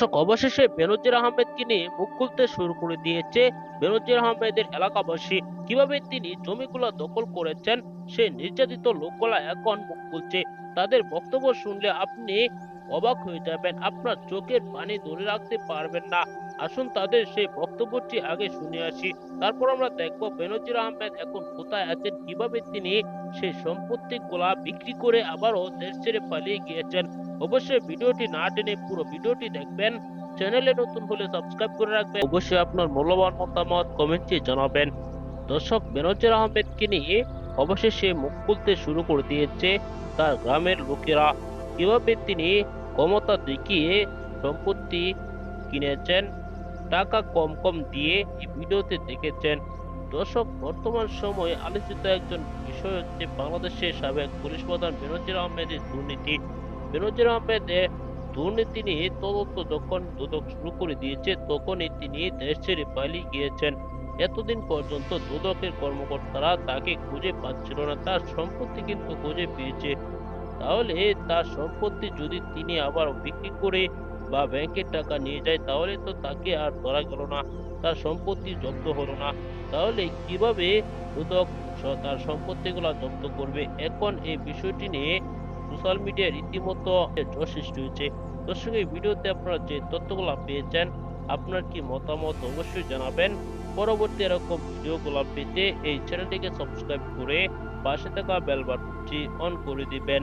দর্শক অবশেষে বেনজির আহমেদকে নিয়ে মুখ খুলতে শুরু করে দিয়েছে বেনজির আহমেদের এলাকাবাসী। কীভাবে তিনি জমিগুলো দখল করেছেন, সে নির্যাতিত লোকগুলা এখন মুখ খুলছে। তাদের বক্তব্য শুনলে আপনি অবাক হয়ে যাবেন, আপনার চোখের পানি ধরে রাখতে পারবেন না। আসুন তাদের সেই বক্তব্যটি আগে শুনে আসি। তারপর আমরা দেখব বেনজির আহমেদ এখন কোথায় আছেন, কীভাবে তিনি সেই সম্পত্তি গুলা বিক্রি করে আবারও দেশ ছেড়ে পালিয়ে গিয়েছেন। অবশ্যই ভিডিওটি না টেনে পুরো ভিডিওটি দেখবেন। চ্যানেলে নতুন হলে সাবস্ক্রাইব করে রাখবেন। অবশ্যই আপনার মূল্যবান মতামত কমেন্টে জানাবেন। দর্শক, বেনজির আহমেদকে নিয়ে অবশেষে মুখ খুলতে শুরু করে দিয়েছে তার গ্রামের লোকেরা? কীভাবে তিনি ক্ষমতা দেখিয়ে সম্পত্তি কিনেছেন, টাকা কম কম দিয়ে এই ভিডিওতে দেখেছেন। দর্শক, বর্তমান সময়ে আলোচিত একজন বিষয় হচ্ছে বাংলাদেশের সাবেক পুলিশ প্রধান বেনজির আহমেদের দুর্নীতি। বেনজির আহমেদের দুর্নীতি নিয়ে তদন্ত যখন দুদক শুরু করে দিয়েছে, তখনই তিনি দেশ ছেড়ে পালিয়ে গিয়েছেন। এতদিন পর্যন্ত দুদকের কর্মকর্তারা তাকে খুঁজে পাচ্ছিল না, তার সম্পত্তি কিন্তু খুঁজে পেয়েছে। তাহলে তার সম্পত্তি যদি তিনি আবার বিক্রি করে বা ব্যাংকের টাকা নিয়ে যায়, তাহলে তো তাকে আর ধরা গেল না। তার সম্পত্তি জব্দ হলো না। তাহলে কীভাবে দুদক তার সম্পত্তিগুলো জব্দ করবে? এখন এই বিষয়টি নিয়ে সোশ্যাল মিডিয়ায় রীতিমতো জোশ সৃষ্টি হয়েছে। দর্শক, এই ভিডিওতে আপনারা যে তথ্যগুলো পেয়েছেন, আপনার কি মতামত অবশ্যই জানাবেন। পরবর্তী এরকম ভিডিওগুলো পেতে এই চ্যানেলটিকে সাবস্ক্রাইব করে পাশে থাকা বেল বাটনটি অন করে দিবেন।